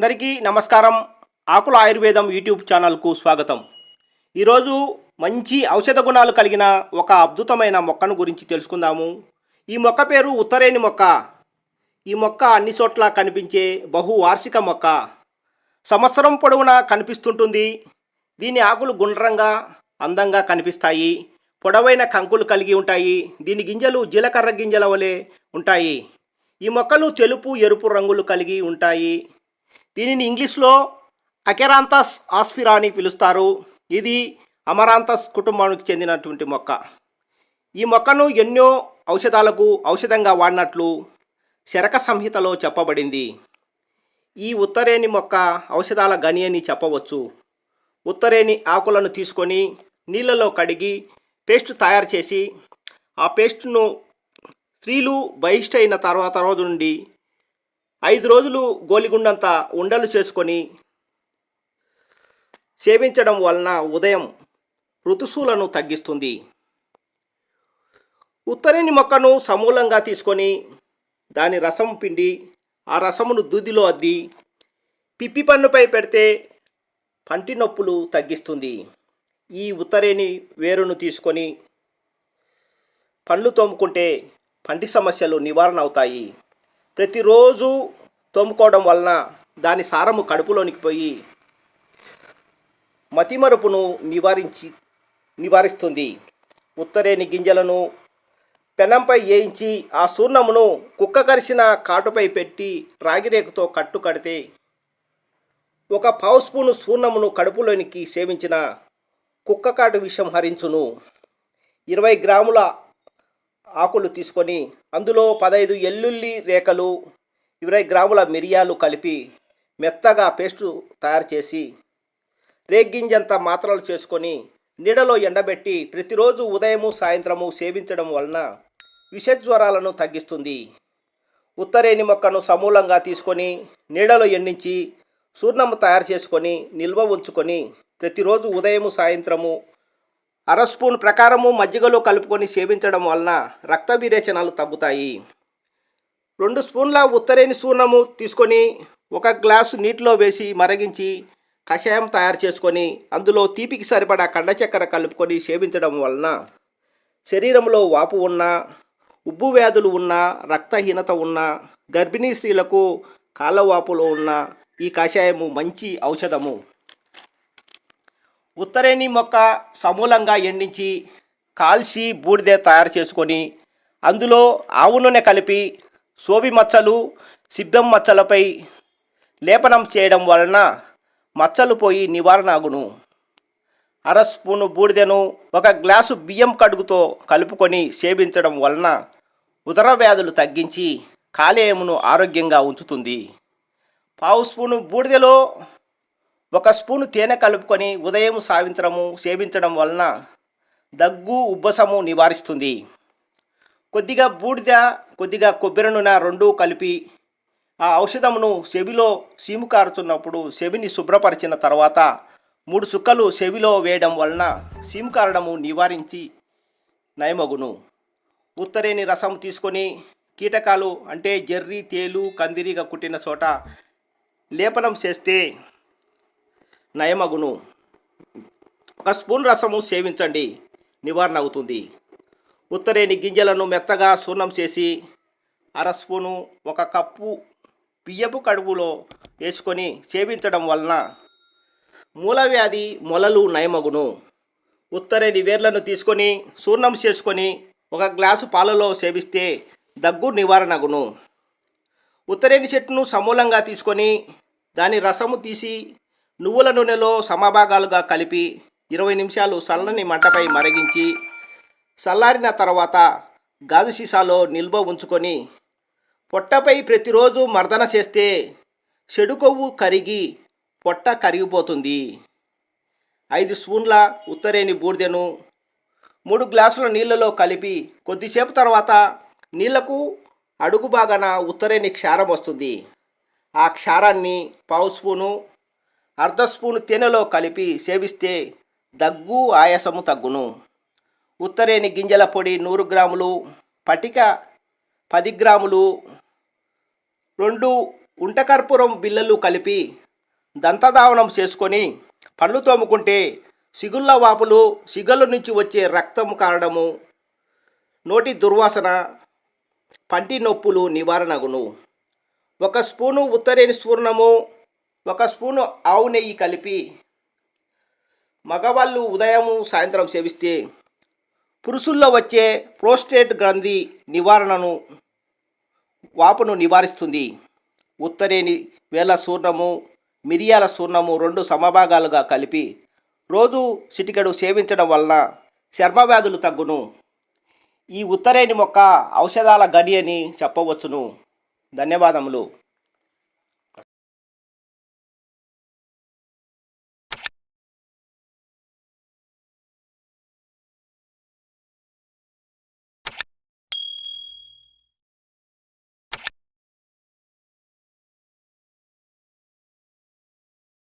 అందరికీ నమస్కారం. ఆకుల ఆయుర్వేదం యూట్యూబ్ ఛానల్కు స్వాగతం. ఈరోజు మంచి ఔషధ గుణాలు కలిగిన ఒక అద్భుతమైన మొక్కను గురించి తెలుసుకుందాము. ఈ మొక్క పేరు ఉత్తరేణి మొక్క. ఈ మొక్క అన్ని చోట్ల కనిపించే బహువార్షిక మొక్క. సంవత్సరం పొడవునా కనిపిస్తుంటుంది. దీని ఆకులు గుండ్రంగా అందంగా కనిపిస్తాయి. పొడవైన కంకులు కలిగి ఉంటాయి. దీని గింజలు జీలకర్ర గింజల వలె ఉంటాయి. ఈ మొక్కలు తెలుపు ఎరుపు రంగులు కలిగి ఉంటాయి. దీనిని ఇంగ్లీష్లో అకెరాంతస్ ఆస్పిరా అని పిలుస్తారు. ఇది అమరాంతస్ కుటుంబానికి చెందినటువంటి మొక్క. ఈ మొక్కను ఎన్నో ఔషధాలకు ఔషధంగా వాడినట్లు శరక సంహితలో చెప్పబడింది. ఈ ఉత్తరేణి మొక్క ఔషధాల గని అని చెప్పవచ్చు. ఉత్తరేణి ఆకులను తీసుకొని నీళ్ళలో కడిగి పేస్ట్ తయారు చేసి ఆ పేస్ట్ను స్త్రీలు బహిష్ట అయిన తర్వాత రోజు నుండి ఐదు రోజులు గోలిగుండంత ఉండలు చేసుకొని సేవించడం వలన ఉదయం ఋతుసులను తగ్గిస్తుంది. ఉత్తరేణి మొక్కను సమూలంగా తీసుకొని దాని రసం పిండి ఆ రసమును దూదిలో అద్ది పిప్పి పన్నుపై పెడితే పంటి నొప్పులు తగ్గిస్తుంది. ఈ ఉత్తరేణి వేరును తీసుకొని పండ్లు తోముకుంటే పంటి సమస్యలు నివారణ అవుతాయి. ప్రతిరోజు తోముకోవడం వలన దాని సారము కడుపులోనికి పోయి మతిమరుపును నివారించి నివారిస్తుంది. ఉత్తరేని గింజలను పెనంపై వేయించి ఆ సూర్ణమును కుక్క కరిసిన కాటుపై పెట్టి రాగిరేకుతో కట్టు కడితే ఒక పావు స్పూను సూర్ణమును కడుపులోనికి సేవించిన కుక్క కాటు విషం హరించును. ఇరవై గ్రాముల ఆకులు తీసుకొని అందులో పదహైదు ఎల్లుల్లి రేకలు ఇరవై గ్రాముల మిరియాలు కలిపి మెత్తగా పేస్టు తయారు చేసి రేగ్గింజంత మాత్రలు చేసుకొని నీడలో ఎండబెట్టి ప్రతిరోజు ఉదయము సాయంత్రము సేవించడం వలన విషజ్వరాలను తగ్గిస్తుంది. ఉత్తరేణి మొక్కను సమూలంగా తీసుకొని నీడలో ఎండించి చూర్ణము తయారు చేసుకొని నిల్వ ఉంచుకొని ప్రతిరోజు ఉదయము సాయంత్రము అర స్పూన్ ప్రకారము మజ్జిగలో కలుపుకొని సేవించడం వలన రక్త విరేచనాలు తగ్గుతాయి. రెండు స్పూన్ల ఉత్తరేని సూర్ణము తీసుకొని ఒక గ్లాసు నీటిలో వేసి మరగించి కషాయం తయారు చేసుకొని అందులో తీపికి సరిపడా కండ చక్కెర కలుపుకొని సేవించడం వలన శరీరంలో వాపు ఉన్న ఉబ్బు వ్యాధులు ఉన్న రక్తహీనత ఉన్న గర్భిణీ స్త్రీలకు కాళ్ళవాపులో ఉన్న ఈ కషాయము మంచి ఔషధము. ఉత్తరేణి మొక్క సమూలంగా ఎండించి కాల్చి బూడిద తయారు చేసుకొని అందులో ఆవు నూనె కలిపి సోవి మచ్చలు సిబ్బం మచ్చలపై లేపనం చేయడం వలన మచ్చలు పోయి నివారణ అగును అర స్పూను బూడిదను ఒక గ్లాసు బియ్యం కడుగుతో కలుపుకొని సేవించడం వలన ఉదర వ్యాధులు తగ్గించి కాలేయమును ఆరోగ్యంగా ఉంచుతుంది. పావు స్పూను బూడిదలో ఒక స్పూను తేనె కలుపుకొని ఉదయం సాయంత్రము సేవించడం వలన దగ్గు ఉబ్బసము నివారిస్తుంది. కొద్దిగా బూడిద కొద్దిగా కొబ్బరి నూనె రెండూ కలిపి ఆ ఔషధమును చెవిలో సీము కారుతున్నప్పుడు చెవిని శుభ్రపరిచిన తర్వాత మూడు సుక్కలు చెవిలో వేయడం వలన సీము కారడము నివారించి నయమగును. ఉత్తరేని రసం తీసుకొని కీటకాలు అంటే జర్రి తేలు కందిరిగా కుట్టిన చోట లేపనం చేస్తే నయమగును. ఒక స్పూన్ రసము సేవించండి నివారణ అవుతుంది. ఉత్తరేని గింజలను మెత్తగా సూర్ణం చేసి అర స్పూను ఒక కప్పు బియ్యపు కడుపులో వేసుకొని సేవించడం వలన మూలవ్యాధి మొలలు నయమగును. ఉత్తరేని వేర్లను తీసుకొని సూర్ణం చేసుకొని ఒక గ్లాసు పాలలో సేవిస్తే దగ్గు నివారణగును. ఉత్తరేని చెట్టును సమూలంగా తీసుకొని దాని రసము తీసి నువ్వుల నూనెలో సమభాగాలుగా కలిపి ఇరవై నిమిషాలు సల్లని మంటపై మరిగించి చల్లారిన తర్వాత గాజు సీసాలో నిల్వ ఉంచుకొని పొట్టపై ప్రతిరోజు మర్దన చేస్తే చెడు కొవ్వు కరిగి పొట్ట కరిగిపోతుంది. ఐదు స్పూన్ల ఉత్తరేని బూడిదెను మూడు గ్లాసుల నీళ్ళలో కలిపి కొద్దిసేపు తర్వాత నీళ్ళకు అడుగు బాగాన ఉత్తరేని క్షారం వస్తుంది. ఆ క్షారాన్ని పావు స్పూను అర్ధ స్పూను తేనెలో కలిపి సేవిస్తే దగ్గు ఆయాసము తగ్గును. ఉత్తరేని గింజల పొడి నూరు గ్రాములు పటిక పది గ్రాములు రెండు ఉంటకర్పూరం బిళ్ళలు కలిపి దంతధావనం చేసుకొని పళ్ళు తోముకుంటే సిగుళ్ళ వాపులు సిగళ్ళ నుంచి వచ్చే రక్తం కారడము నోటి దుర్వాసన పంటి నొప్పులు నివారణగును. ఒక స్పూను ఉత్తరేని స్ఫూర్ణము ఒక స్పూను ఆవు నెయ్యి కలిపి మగవాళ్ళు ఉదయము సాయంత్రం సేవిస్తే పురుషుల్లో వచ్చే ప్రోస్టేట్ గ్రంథి నివారణను వాపును నివారిస్తుంది. ఉత్తరేని వేల సూర్ణము మిరియాల సూర్ణము రెండు సమభాగాలుగా కలిపి రోజు చిటికెడు సేవించడం వలన చర్మ వ్యాధులు తగ్గును. ఈ ఉత్తరేని మొక్క ఔషధాల గడి అని చెప్పవచ్చును. ధన్యవాదములు.